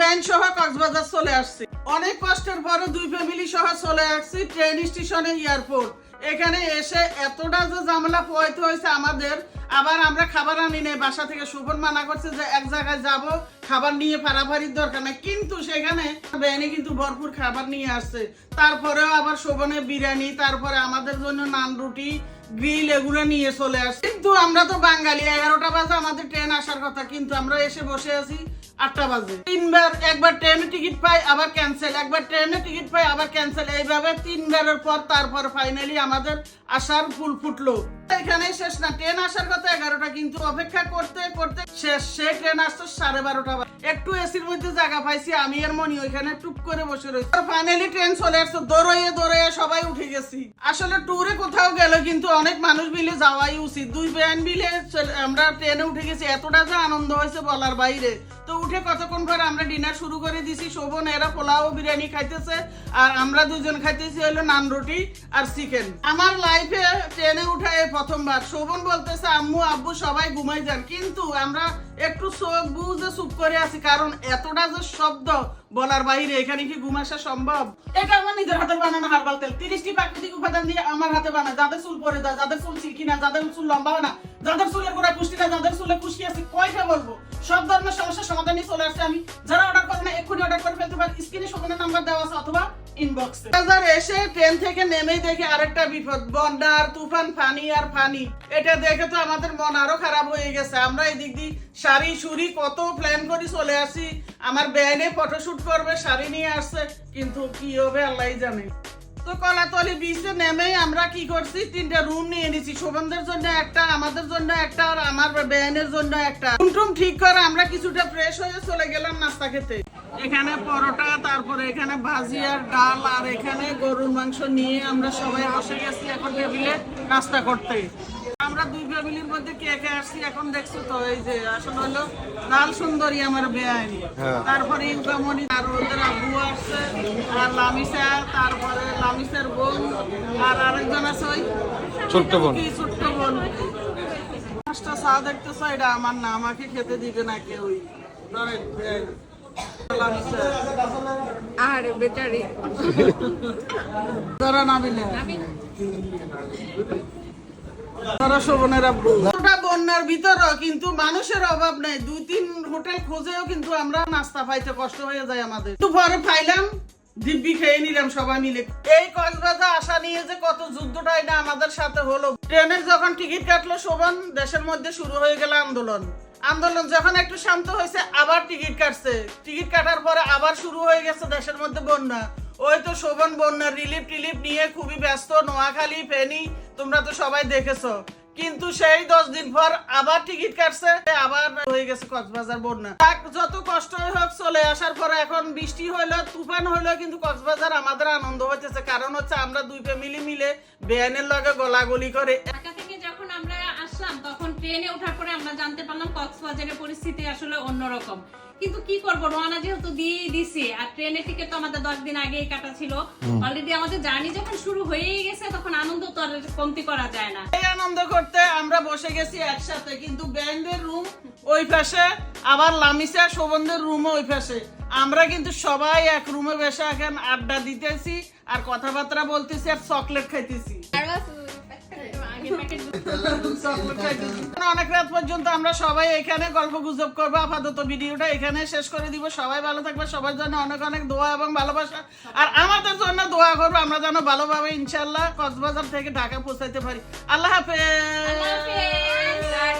Ban সহ কক্সবাজার চলে আসছি। অনেক কষ্টের পরে দুই ফ্যামিলি সহ চলে আসছি ট্রেন স্টেশনে এয়ারপোর্ট এখানে এসে এতটা যে ঝামেলা পোয়াইতে হয়েছে আমাদের, আবার আমরা খাবার আনি নেই, বাসা থেকে সুপন মানা করছে যে এক জায়গায় যাব, খাবার নিয়ে ফাড়াফাড়ির দরকার নাই। কিন্তু সেখানে বেআইনি কিন্তু ভরপুর খাবার নিয়ে আসছে। তারপরেও আবার শোভনের বিরিয়ানি, তারপরে আমাদের জন্য নান রুটি, গ্রিল এগুলো নিয়ে চলে আসছে। কিন্তু আমরা তো বাঙালি, এগারোটা বাজে আমাদের ট্রেন আসার কথা, কিন্তু আমরা এসে বসে আছি আটটা বাজে। তিনবার, একবার ট্রেনে টিকিট পাই, আবার ক্যান্সেল। একবার ট্রেনে টিকিট পাই, আবার ক্যান্সেল। এইভাবে তিনবারের পর, তারপর ফাইনালি আমাদের আসার ফুল ফুটলো। এখানে শেষ না। ট্রেন আসার কথা এগারোটা, কিন্তু অপেক্ষা করতে করতে শেষ। সে ট্রেন আসতো সাড়ে বারোটা একটু এসির মধ্যে জায়গা পাইছি, আমি আর মনি ওইখানে টুপ করে বসে রয়েছি। ফাইনালি ট্রেন চলে আসতো দৌড়াইয়ে দৌড়াইয়ে সবাই উঠে গেছি। আসলে ট্যুরে কোথাও গেলে কিন্তু অনেক মানুষ মিলে যাওয়াই উচিত। দুই ব্যান মিলে আমরা ট্রেনে উঠে গেছি। এতটা যে আনন্দ হয়েছে বলার বাইরে। তো উঠে কতক্ষণ পর আমরা ডিনার শুরু করে দিছি, শোভন, এরা পোলাও, বিরিয়ানি খাইতেছে, আর আমরা দুজন খাইতেছি হলো নান রুটি আর চিকেন আমার লাইফে ট্রেনে উঠা এই প্রথমবার। শোভন বলতেছে, আম্মু, আব্বু সবাই ঘুমাই যান। কিন্তু আমরা একটু চোখ বুঝে চুপ করে আছি, কারণ এতটা যে শব্দ বলার বাইরে, এখানে কি ঘুম আসা সম্ভব? এটা আমার নিজের হাতে বানানো হার্বাল তেল। তিরিশটি প্রাকৃতিক উপাদান দিয়ে আমার হাতে বানায়। যাদের চুল পরে যায়, যাদের চুল সিল্কি না, যাদের চুল লম্বা না, যাদের চুলের গোড়া পুষ্টি না যাদের চুলে খুশকি আছে, কয়টা বলব? সব ধরনের সমস্যার সমাধান নিয়ে চলে আসছে। আমি যারা অর্ডার করে না এক্ষুনি অর্ডার করে ফেলতে পারেন স্ক্রিনে শোভনের নাম্বার দেওয়া আছে অথবা ইনবক্সে এসে ট্রেন থেকে নেমেই দেখে আরেকটা বিপদ। বন্যা আর তুফান, ফানি আর ফানি। এটা দেখে তো আমাদের মন আরও খারাপ হয়ে গেছে। আমরা এদিক দিয়ে শাড়ি সুরি কত প্ল্যান করে চলে আসি। আমার বেআইনে ফটোশুট করবে, শাড়ি নিয়ে আসছে। কিন্তু কি হবে আল্লাহ জানে। তো কলাতলি বিচে নেমেই আমরা কি করছি? তিনটা রুম নিয়ে নিছি শোভনদের জন্য একটা, আমাদের জন্য একটা, আর আমার বেয়ানের জন্য একটা। রুম ঠিক করে আমরা কিছুটা ফ্রেশ হয়ে চলে গেলাম নাস্তা খেতে। এখানে পরোটা তারপরে এখানে ভাজি আর ডাল আর এখানে গরুর মাংস নিয়ে আমরা সবাই বসে গেছি এখন টেবিলে নাস্তা করতে আমরা দুই ফ্যামিলির মধ্যে কে কে আসছি এখন দেখছ তো এই যে আসলে হলো লাল সুন্দরী আমার বেআইন হ্যাঁ। তারপরে ইউকামণি আর ওদের আব্বু আসছে আর লামিসা তারপরে লামিসার বোন আর আরেকজন আছে ওই ছোট্ট বোন। ছোট্ট বোন পাঁচটা চা দেখতেছো এটা আমার না আমাকে খেতে দিবে না কেউই ধরেন আর বেটারি ধরা নামিলে। তারা শোভনের আব্বু। বন্যার ভিতরও কিন্তু মানুষের অভাব নাই। দুই তিন হোটেল খোঁজেও কিন্তু আমরা নাস্তা পাইতে কষ্ট হয়ে যায় আমাদের। একটু পরে পাইলাম। দিব্যি খেয়ে নিলাম সবাই মিলে। এই কক্সবাজার নিয়ে যে কত যুদ্ধটাই না আমাদের সাথে হলো। ট্রেনের যখন টিকিট কাটলো শোভন, দেশের মধ্যে শুরু হয়ে গেল আন্দোলন। আন্দোলন যখন একটু শান্ত হয়েছে, আবার টিকিট কাটছে। টিকিট কাটার পরে আবার শুরু হয়ে গেছে দেশের মধ্যে বন্যা। ওই তো শোভন, বন্যার রিলিফ টিলিফ নিয়ে খুবই ব্যস্ত, নোয়াখালী, ফেনি, তোমরা তো সবাই দেখেছ। কিন্তু সেই দশ দিন পর আবার টিকিট কাটছে। আবার হয়ে গেছে কক্সবাজার বন্যা। যত কষ্টই হোক, চলে আসার পরে এখন বৃষ্টি হইল, তুফান হইল, কিন্তু কক্সবাজার আমাদের আনন্দ হইতেছে। কারণ হচ্ছে আমরা দুই ফ্যামিলি মিলে বেয়ানের লগে গলাগলি করে। আমরা আসলাম, তখন ট্রেনে ওঠার পরে আমরা জানতে পারলাম কক্সবাজারের পরিস্থিতি আসলে অন্যরকম। কিন্তু কি করব? রওনা যেহেতু দিয়ে দিছি আর ট্রেনের টিকিট তো আমাদের দশ দিন আগেই কাটা ছিল। অলরেডি আমাদের জার্নি যখন শুরু হয়েই গেছে তখন আনন্দ তো আর কমতি করা যায় না। এই আনন্দ করতে আমরা বসে গেছি একসাথে কিন্তু ব্যান্ডের রুম ওই পাশে আবার লামিসা শোভনদের রুমও ওই পাশে। আমরা কিন্তু সবাই এক রুমে বসে এখন আড্ডা দিতেছি আর কথাবার্তা বলতেছি আর চকলেট খাইতেছি। চকলেট খাইতেছি। অনেক রাত পর্যন্ত আমরা সবাই এখানে গল্প গুজব করব। আপাতত ভিডিওটা এখানে শেষ করে দিব। সবাই ভালো থাকবে সবার জন্য অনেক অনেক দোয়া এবং ভালোবাসা। আর আমাদের জন্য দোয়া করব আমরা যেন ভালোভাবে ইনশাল্লাহ কক্সবাজার থেকে ঢাকা পৌঁছাইতে পারি। আল্লাহ হাফেজ। আল্লাহ হাফেজ।